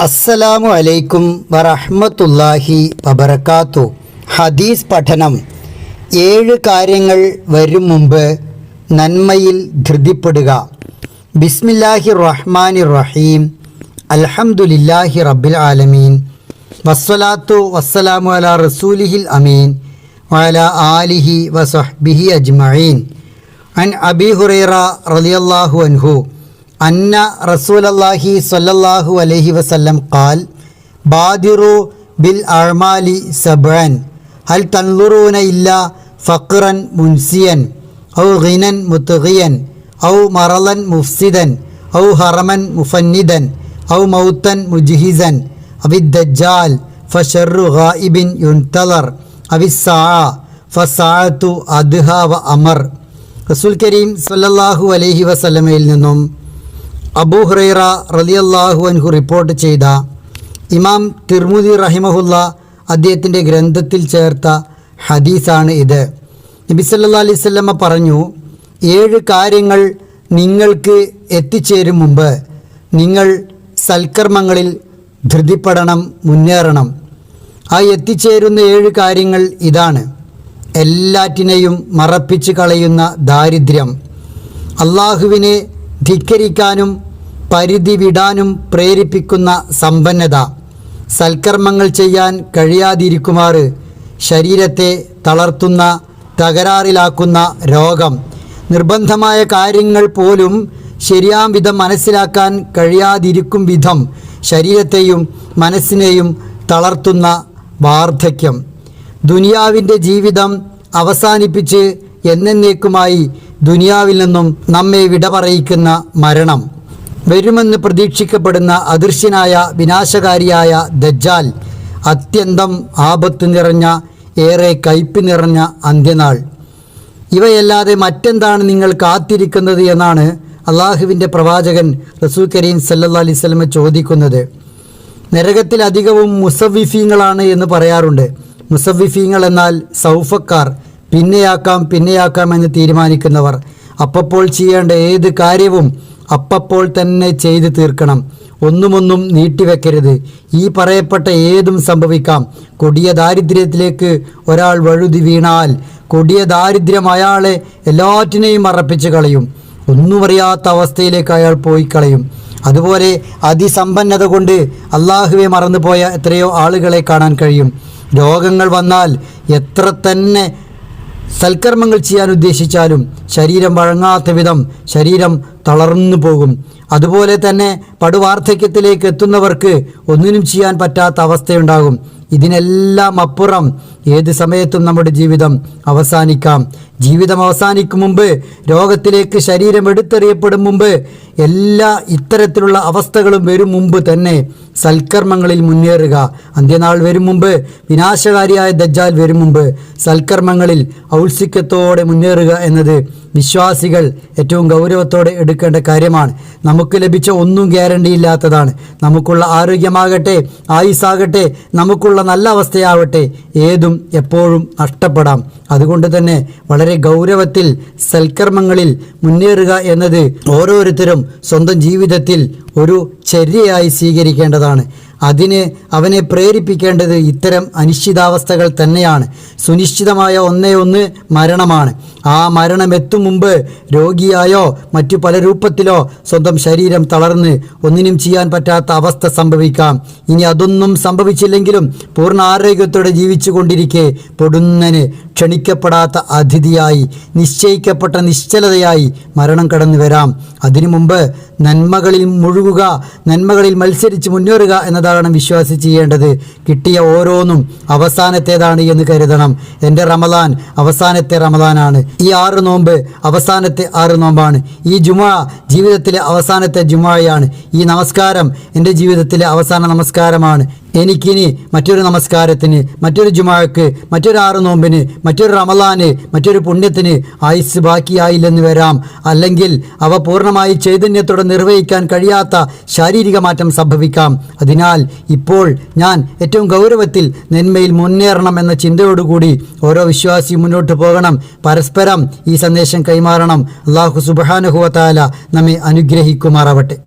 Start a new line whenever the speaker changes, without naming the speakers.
അസ്സലാമു അലൈക്കും വറഹ്മത്തുള്ളാഹി വബറകാത്തു. ഹദീസ് പഠനം. ഏഴ് കാര്യങ്ങൾ വരും മുമ്പ് നന്മയിൽ ധൃതിപ്പെടുക. ബിസ്മില്ലാഹി റഹ്മാനി റഹീം. അൽഹംദുലില്ലാഹി റബ്ബിൽ ആലമീൻ. വസ്സലാത്തു വസ്സലാമു അല റസൂലിഹിൽ അമീൻ. വഅല ആലിഹി വസഹ്ബിഹി അജ്മഈൻ. അൻ അബി ഹുറൈറ റളിയല്ലാഹു അൻഹു. അന്ന റസൂലല്ലാഹി സ്വല്ലല്ലാഹു അലൈഹി വസല്ലം ഖാൽ ബാദിറു ബിൽ അഅ്മാലി സബ്അൻ ഹൽ തൻളുറൂന ഇല്ല ഫഖ്റൻ മുൻസിയൻ ഔ ഗിനൻ മുത്ഗിയൻ ഔ മറലൻ മുഫ്സിദൻ ഔ ഹറമൻ മുഫന്നിദൻ ഔ മൗത്തൻ മുജ്ഹിസൻ അവിദ്ദജ്ജാൽ ഫഷറു ഗായിബിൻ യുൻതളർ അവിസ്സാ ഫസാഅത്തു അദ്ഹ വ അമർ റസൂൽ കരീം സല്ലല്ലാഹു അലൈഹി വസല്ലമയിൽ നിന്നും അബൂ ഹുറൈറ റളിയല്ലാഹു അൻഹു റിപ്പോർട്ട് ചെയ്ത ഇമാം തിർമുദി റഹിമഹുല്ല അദ്ദേഹത്തിന്റെ ഗ്രന്ഥത്തിൽ ചേർത്ത ഹദീസാണ് ഇത്. നബിസല്ലാ അലൈവല്ലമ്മ പറഞ്ഞു ഏഴ് കാര്യങ്ങൾ നിങ്ങൾക്ക് എത്തിച്ചേരും മുമ്പ് നിങ്ങൾ സൽക്കർമ്മങ്ങളിൽ ധൃതിപ്പെടണം മുന്നേറണം. ആ എത്തിച്ചേരുന്ന ഏഴ് കാര്യങ്ങൾ ഇതാണ്. എല്ലാറ്റിനെയും മറപ്പിച്ച് കളയുന്ന ദാരിദ്ര്യം. അള്ളാഹുവിനെ ധിക്കരിക്കാനും പരിധി വിടാനും പ്രേരിപ്പിക്കുന്ന സമ്പന്നത. സൽക്കർമ്മങ്ങൾ ചെയ്യാൻ കഴിയാതിരിക്കുമാറ് ശരീരത്തെ തളർത്തുന്ന തകരാറിലാക്കുന്ന രോഗം. നിർബന്ധമായ കാര്യങ്ങൾ പോലും ശരിയാം വിധം മനസ്സിലാക്കാൻ കഴിയാതിരിക്കും വിധം ശരീരത്തെയും മനസ്സിനെയും തളർത്തുന്ന വാർദ്ധക്യം. ദുനിയാവിന്റെ ജീവിതം അവസാനിപ്പിച്ച് എന്നേക്കുമായി ദുനിയാവിൽ നിന്നും നമ്മെ വിട പറയിക്കുന്ന മരണം വരുമെന്ന് പ്രതീക്ഷിക്കപ്പെടുന്ന അദൃശ്യനായ വിനാശകാരിയായ ദജ്ജാൽ അത്യന്തം ആപത്ത് നിറഞ്ഞ ഏറെ കയ്പ് നിറഞ്ഞ അന്ത്യനാൾ. ഇവയല്ലാതെ മറ്റെന്താണ് നിങ്ങൾ കാത്തിരിക്കുന്നത് എന്നാണ് അള്ളാഹുവിന്റെ പ്രവാചകൻ റസൂൽ കരീം സല്ലാ അലൈഹി സ്വലമ ചോദിക്കുന്നത്. നരകത്തിൽ അധികവും മുസവിഫീങ്ങളാണ് എന്ന് പറയാറുണ്ട്. മുസവിഫീങ്ങൾ എന്നാൽ സൗഫക്കാർ പിന്നെയാക്കാം പിന്നെയാക്കാം എന്ന് തീരുമാനിക്കുന്നവർ. അപ്പപ്പോൾ ചെയ്യേണ്ട ഏത് കാര്യവും അപ്പപ്പോൾ തന്നെ ചെയ്തു തീർക്കണം. ഒന്നുമൊന്നും നീട്ടിവെക്കരുത്. ഈ പറയപ്പെട്ട ഏതും സംഭവിക്കാം. കൊടിയ ദാരിദ്ര്യത്തിലേക്ക് ഒരാൾ വഴുതി വീണാൽ കൊടിയ ദാരിദ്ര്യം അയാളെ എല്ലാറ്റിനെയും മറപ്പിച്ച് കളയും. ഒന്നും അറിയാത്ത അവസ്ഥയിലേക്ക് അയാൾ പോയി കളയും. അതുപോലെ അതിസമ്പന്നത കൊണ്ട് അള്ളാഹുവെ മറന്നുപോയ എത്രയോ ആളുകളെ കാണാൻ കഴിയും. രോഗങ്ങൾ വന്നാൽ എത്ര തന്നെ സൽക്കർമ്മങ്ങൾ ചെയ്യാൻ ഉദ്ദേശിച്ചാലും ശരീരം വഴങ്ങാത്ത വിധം ശരീരം തളർന്നു പോകും. അതുപോലെ തന്നെ പടുവാർദ്ധക്യത്തിലേക്ക് എത്തുന്നവർക്ക് ഒന്നിനും ചെയ്യാൻ പറ്റാത്ത അവസ്ഥയുണ്ടാകും. ഇതിനെല്ലാം അപ്പുറം ഏത് സമയത്തും നമ്മുടെ ജീവിതം അവസാനിക്കാം. ജീവിതം അവസാനിക്കും മുമ്പ് രോഗത്തിലേക്ക് ശരീരം എടുത്തെറിയപ്പെടും മുമ്പ് എല്ലാ ഇത്തരത്തിലുള്ള അവസ്ഥകളും വരും മുമ്പ് തന്നെ സൽക്കർമ്മങ്ങളിൽ മുന്നേറുക. അന്ത്യനാൾ വരും മുമ്പ് വിനാശകാരിയായ ദജ്ജാൽ വരും മുമ്പ് സൽക്കർമ്മങ്ങളിൽ ഔത്സിക്യത്തോടെ മുന്നേറുക എന്നത് വിശ്വാസികൾ ഏറ്റവും ഗൗരവത്തോടെ എടുക്കേണ്ട കാര്യമാണ്. നമുക്ക് ലഭിച്ച ഒന്നും ഗ്യാരണ്ടി ഇല്ലാത്തതാണ്. നമുക്കുള്ള ആരോഗ്യമാകട്ടെ ആയുസ്സാകട്ടെ നമുക്കുള്ള നല്ല അവസ്ഥയാവട്ടെ ഏതും എപ്പോഴും നഷ്ടപ്പെടാം. അതുകൊണ്ട് തന്നെ വളരെ ഗൗരവത്തിൽ സൽക്കർമ്മങ്ങളിൽ മുന്നേറുക എന്നത് ഓരോരുത്തരും സ്വന്തം ജീവിതത്തിൽ ഒരു ചര്യയായി സ്വീകരിക്കേണ്ടതാണ്. അതിന് അവനെ പ്രേരിപ്പിക്കേണ്ടത് ഇത്തരം അനിശ്ചിതാവസ്ഥകൾ തന്നെയാണ്. സുനിശ്ചിതമായ ഒന്നേ ഒന്ന് മരണമാണ്. ആ മരണം എത്തും മുമ്പ് രോഗിയായോ മറ്റു പല രൂപത്തിലോ സ്വന്തം ശരീരം തളർന്ന് ഒന്നിനും ചെയ്യാൻ പറ്റാത്ത അവസ്ഥ സംഭവിക്കാം. ഇനി അതൊന്നും സംഭവിച്ചില്ലെങ്കിലും പൂർണ ആരോഗ്യത്തോടെ ജീവിച്ചു കൊണ്ടിരിക്കെ പൊടുന്നന് ക്ഷണിക്കപ്പെടാത്ത അതിഥിയായി നിശ്ചയിക്കപ്പെട്ട നിശ്ചലതയായി മരണം കടന്നു വരാം. അതിനു മുമ്പ് നന്മകളിൽ മുഴുകുക നന്മകളിൽ മത്സരിച്ച് മുന്നേറുക എന്നതാണ് വിശ്വാസി ചെയ്യേണ്ടത്? കിട്ടിയ ഓരോന്നും അവസാനത്തേതാണ് എന്ന് കരുതണം. എന്റെ റമദാൻ അവസാനത്തെ റമദാനാണ്. ഈ ആറ് നോമ്പ് അവസാനത്തെ ആറ് നോമ്പാണ്. ഈ ജുമാ ജീവിതത്തിലെ അവസാനത്തെ ജുമായാണ്. ഈ നമസ്കാരം എന്റെ ജീവിതത്തിലെ അവസാന നമസ്കാരമാണ്. എനിക്കിനി മറ്റൊരു നമസ്കാരത്തിന് മറ്റൊരു ജുമാക്ക് മറ്റൊരു ആറ് നോമ്പിന് മറ്റൊരു റമലാന് മറ്റൊരു പുണ്യത്തിന് ആയുസ് ബാക്കിയായില്ലെന്ന് വരാം. അല്ലെങ്കിൽ അവ പൂർണമായി ചൈതന്യത്തോടെ നിർവഹിക്കാൻ കഴിയാത്ത ശാരീരിക മാറ്റം സംഭവിക്കാം. അതിനാൽ ഇപ്പോൾ ഞാൻ ഏറ്റവും ഗൗരവത്തിൽ നന്മയിൽ മുന്നേറണം എന്ന ചിന്തയോടുകൂടി ഓരോ വിശ്വാസി മുന്നോട്ട് പോകണം. പരസ്പരം ഈ സന്ദേശം കൈമാറണം. അള്ളാഹു സുബാനുഹുവത്താല നമ്മെ അനുഗ്രഹിക്കുമാറാവട്ടെ.